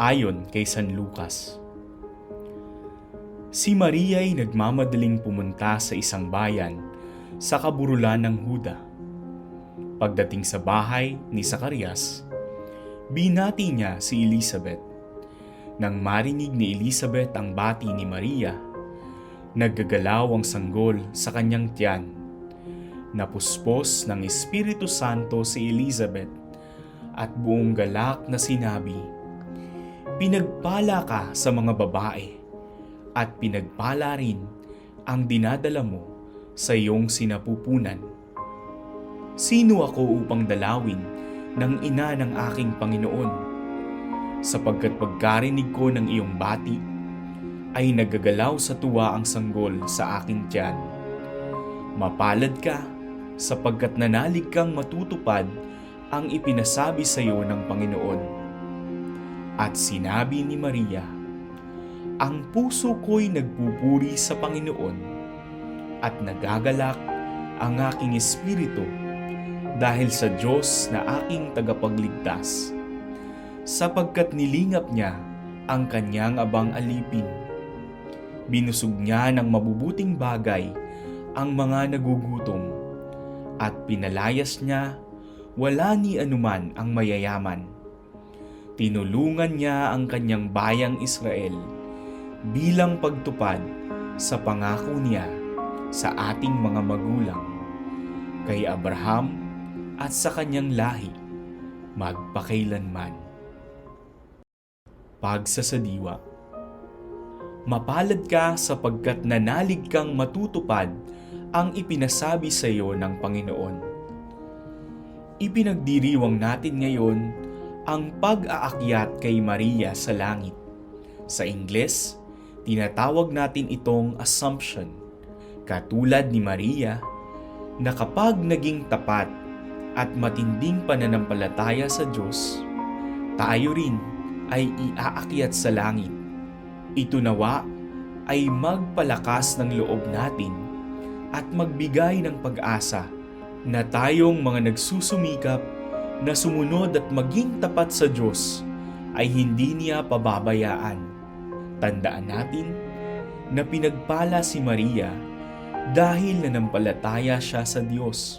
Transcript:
ayon kay San Lucas. Si Maria ay nagmamadaling pumunta sa isang bayan sa kaburulan ng Huda. Pagdating sa bahay ni Zacarias, binati niya si Elizabeth. Nang marinig ni Elizabeth ang bati ni Maria, naggagalaw ang sanggol sa kanyang tiyan. Napuspos ng Espiritu Santo si Elizabeth at buong galak na sinabi, Pinagpala ka sa mga babae at pinagpala rin ang dinadala mo sa iyong sinapupunan. Sino ako upang dalawin ng ina ng aking Panginoon? Sapagkat pagkarinig ko ng iyong bati, ay nagagalaw sa tuwa ang sanggol sa aking tiyan. Mapalad ka sapagkat nanalig kang matutupad ang ipinasabi sa iyo ng Panginoon. At sinabi ni Maria, Ang puso ko'y nagpupuri sa Panginoon at nagagalak ang aking espiritu dahil sa Diyos na aking tagapagligtas, sapagkat nilingap niya ang kanyang abang alipin. Binusog niya ng mabubuting bagay ang mga nagugutom at pinalayas niya wala ni anuman ang mayayaman. Tinulungan niya ang kanyang bayang Israel bilang pagtupad sa pangako niya sa ating mga magulang, kay Abraham at sa kanyang lahi, magpakailanman. Pagsasadiwa. Mapalad ka sapagkat nanalig kang matutupad ang ipinasabi sa iyo ng Panginoon. Ipinagdiriwang natin ngayon ang pag-aakyat kay Maria sa langit. Sa Ingles, tinatawag natin itong assumption. Katulad ni Maria, na kapag naging tapat at matinding pananampalataya sa Diyos, tayo rin ay iaakyat sa langit. Ito nawa ay magpalakas ng loob natin at magbigay ng pag-asa na tayong mga nagsusumikap na sumunod at maging tapat sa Diyos ay hindi niya pababayaan. Tandaan natin na pinagpala si Maria dahil nanampalataya siya sa Diyos.